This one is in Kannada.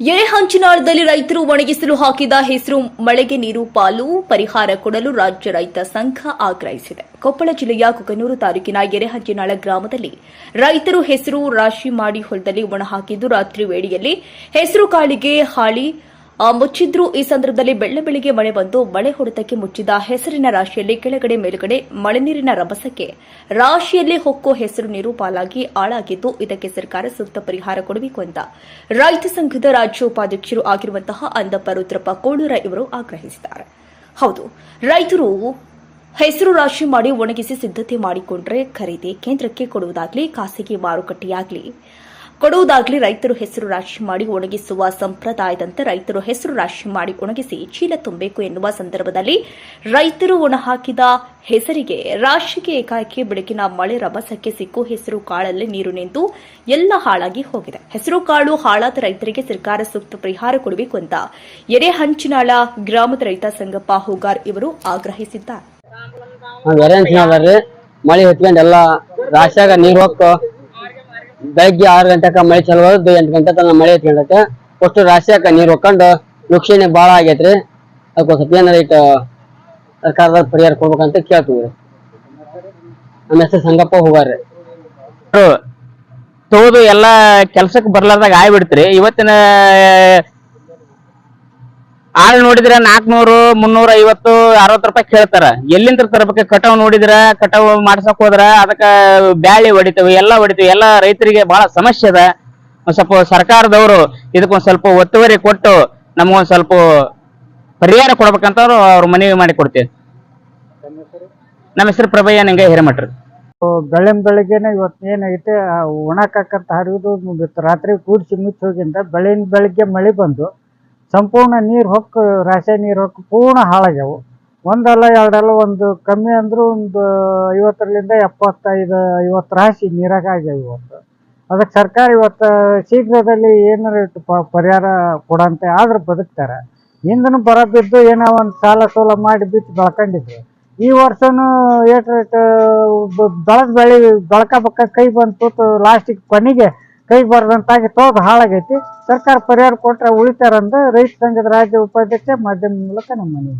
ಎಳೆಹಂಚಿನಾಳದಲ್ಲಿ ರೈತರು ಒಣಗಿಸಲು ಹಾಕಿದ ಹೆಸರು ಮಳೆಗೆ ನೀರು ಪಾಲು ಪರಿಹಾರ ಕೊಡಲು ರಾಜ್ಯ ರೈತ ಸಂಘ ಆಗ್ರಹಿಸಿದೆ. ಕೊಪ್ಪಳ ಜಿಲ್ಲೆಯ ಕುಕನೂರು ತಾಲೂಕಿನ ಎರೆಹಂಚಿನಾಳ ಗ್ರಾಮದಲ್ಲಿ ರೈತರು ಹೆಸರು ರಾಶಿ ಮಾಡಿ ಹೊಲದಲ್ಲಿ ಒಣಹಾಕಿದ್ದು ರಾತ್ರಿ ವೇಳೆಯಲ್ಲಿ ಹೆಸರು ಕಾಳಿಗೆ ಹಾಳಿ ಮುಚ್ಚಿದ್ರು ಈ ಸಂದರ್ಭದಲ್ಲಿ ಬೆಳ್ಳ ಬೆಳಿಗ್ಗೆ ಮಳೆ ಬಂದು ಮಳೆ ಹೊಡೆತಕ್ಕೆ ಮುಚ್ಚಿದ ಹೆಸರಿನ ರಾಶಿಯಲ್ಲಿ ಕೆಳಗಡೆ ಮೇಲುಗಡೆ ಮಳೆ ನೀರಿನ ರಭಸಕ್ಕೆ ರಾಶಿಯಲ್ಲಿ ಹೊಕ್ಕು ಹೆಸರು ನೀರು ಪಾಲಾಗಿ ಆಳಾಗಿದ್ದು ಇದಕ್ಕೆ ಸರ್ಕಾರ ಸೂಕ್ತ ಪರಿಹಾರ ಕೊಡಬೇಕು ಅಂತ ರೈತ ಸಂಘದ ರಾಜ್ಯ ಉಪಾಧ್ಯಕ್ಷರು ಆಗಿರುವಂತಹ ಅಂದಪ್ಪ ರುದ್ರಪ್ಪ ಕೋಳೂರ ಇವರು ಆಗ್ರಹಿಸಿದ್ದಾರೆ. ಹೌದು, ರೈತರು ಹೆಸರು ರಾಶಿ ಮಾಡಿ ಒಣಗಿಸಿ ಸಿದ್ಧತೆ ಮಾಡಿಕೊಂಡ್ರೆ ಖರೀದಿ ಕೇಂದ್ರಕ್ಕೆ ಕೊಡುವುದಾಗಲಿ, ಖಾಸಗಿ ಮಾರುಕಟ್ಟೆಯಾಗ್ಲಿ ಕೊಡುವುದಾಗ್ಲಿ ರೈತರು ಹೆಸರು ರಾಶಿ ಮಾಡಿ ಒಣಗಿಸುವ ಸಂಪ್ರದಾಯದಂತೆ ರೈತರು ಹೆಸರು ರಾಶಿ ಮಾಡಿ ಒಣಗಿಸಿ ಚೀಲ ತುಂಬಬೇಕು ಎನ್ನುವ ಸಂದರ್ಭದಲ್ಲಿ ರೈತರು ಒಣ ಹಾಕಿದ ಹೆಸರಿಗೆ ರಾಶಿಗೆ ಏಕಾಏಕಿ ಬೆಳಕಿನ ಮಳೆ ರಭಸಕ್ಕೆ ಸಿಕ್ಕು ಹೆಸರು ಕಾಳಲ್ಲಿ ನೀರು ನಿಂತು ಎಲ್ಲ ಹಾಳಾಗಿ ಹೋಗಿದೆ. ಹೆಸರು ಕಾಳು ಹಾಳಾದ ರೈತರಿಗೆ ಸರ್ಕಾರ ಸೂಕ್ತ ಪರಿಹಾರ ಕೊಡಬೇಕು ಅಂತ ಎರೆಹಂಚಿನಾಳ ಗ್ರಾಮದ ರೈತ ಸಂಗಪ್ಪ ಹೂಗಾರ್ ಇವರು ಆಗ್ರಹಿಸಿದ್ದಾರೆ. ಮಳೆ ಎಲ್ಲ ರಾಶಿಯಾಗ ನೀರು ಹೋಗ್ತು ಬೆಳಗ್ಗೆ ಆರು ಗಂಟೆಕ ಮಳೆ ಚಲೋ ಎಂಟು ಗಂಟೆ ತನಕ ಮಳೆ ಎತ್ಕೊಂಡೈತೆ ಅಷ್ಟು ರಾಶಿಯಾಕ ನೀರು ಹೊಕ್ಕೊಂಡು ನುಕ್ಷಣೆ ಭಾಳ ಆಗೈತ್ರಿ. ಅದಕ್ಕೆ ಸ್ವಲ್ಪ ಏನಾರ ಇಟ್ಟು ಸರ್ಕಾರದ ಪರಿಹಾರ ಕೊಡ್ಬೇಕಂತ ಕೇಳ್ತೀವಿ ನಮ್ಮ ಹೆಸರು ಸಂಗಪ್ಪ ಹೋಗಾರ್ರಿ ತೋದು ಎಲ್ಲಾ ಕೆಲ್ಸಕ್ಕೆ ಬರ್ಲಾರ್ದಾಗ ಆಗ್ಬಿಡ್ತ್ರಿ. ಇವತ್ತಿನ ಆಳ್ ನೋಡಿದ್ರ ನಾಲ್ಕನೂರು ಮುನ್ನೂರ, ಐವತ್ತು, ಅರವತ್ತು ರೂಪಾಯಿ ಕೇಳ್ತಾರ. ಎಲ್ಲಿಂದ ತರಬೇಕು? ಕಟಾವ್ ನೋಡಿದ್ರ, ಕಟಾವ್ ಮಾಡ್ಸಕ್ ಹೋದ್ರ ಅದಕ್ಕ ಬ್ಯಾಳಿ ಹೊಡಿತೇವೆ, ಎಲ್ಲಾ ಹೊಡಿತೇವೆ. ಎಲ್ಲಾ ರೈತರಿಗೆ ಬಹಳ ಸಮಸ್ಯೆ ಅದ. ಸ್ವಲ್ಪ ಸರ್ಕಾರದವರು ಇದಕ್ಕೊಂದ್ ಸ್ವಲ್ಪ ಒತ್ತುವರಿ ಕೊಟ್ಟು ನಮಗೊಂದ್ ಸ್ವಲ್ಪ ಪರಿಹಾರ ಕೊಡ್ಬೇಕಂತ ಅವ್ರು ಮನವಿ ಮಾಡಿ ಕೊಡ್ತೇವೆ. ನಮ್ಮ ಹೆಸರು ಪ್ರಭಯ್ಯ ನಿಂಗೆ ಹಿರೇಮಠರು. ಬೆಳ್ಳಂ ಬೆಳಿಗ್ಗೆನೆ ಇವತ್ತು ಏನಾಗೈತೆ ಒಣಕಾಕಂತ ಹರಿದು ರಾತ್ರಿ ಕೂಡಿಸಿ ಮುಚ್ಚಿ ಹೋಗಿಂದ ಬೆಳಿನ ಬೆಳಿಗ್ಗೆ ಮಳೆ ಬಂದು ಸಂಪೂರ್ಣ ನೀರು ಹೊಕ್ಕು ರಾಶಿ ನೀರು ಹೊಕ್ಕು ಪೂರ್ಣ ಹಾಳಾಗ್ಯಾವು. ಒಂದಲ್ಲ ಎರಡಲ್ಲ ಒಂದು ಕಮ್ಮಿ ಅಂದರೂ ಒಂದು ಐವತ್ತರಿಂದ ಎಪ್ಪತ್ತೈದು, ಐವತ್ತು ರಾಶಿ ನೀರಾಗ ಆಗ್ಯಾವ ಇವತ್ತು. ಅದಕ್ಕೆ ಸರ್ಕಾರ ಇವತ್ತು ಶೀಘ್ರದಲ್ಲಿ ಏನಾರ ಪರಿಹಾರ ಕೊಡಂತೆ ಆದ್ರೆ ಬದುಕ್ತಾರೆ. ಹಿಂದನು ಬರ ಬಿದ್ದು ಏನೋ ಒಂದು ಸಾಲ ಸೋಲ ಮಾಡಿ ಬಿತ್ತು ಬೆಳ್ಕೊಂಡಿದ್ರು. ಈ ವರ್ಷನೂ ಏಟ್ ರೇಟ್ ಬೆಳೆದ ಬೆಳೆ ಬಕ್ಕ ಕೈ ಬಂತು ಲಾಸ್ಟಿಗೆ ಕೊನೆಗೆ ಕೈ ಬರ್ದಂತಾಗಿ ತೋದು ಹಾಳಾಗೈತಿ. ಸರ್ಕಾರ ಪರಿಹಾರ ಕೊಟ್ರೆ ಉಳಿತಾರಂದು ರೈತ ಸಂಘದ ರಾಜ್ಯ ಉಪಾಧ್ಯಕ್ಷ ಮಾಧ್ಯಮ ಮೂಲಕ ನಮ್ಮ ಮನವಿ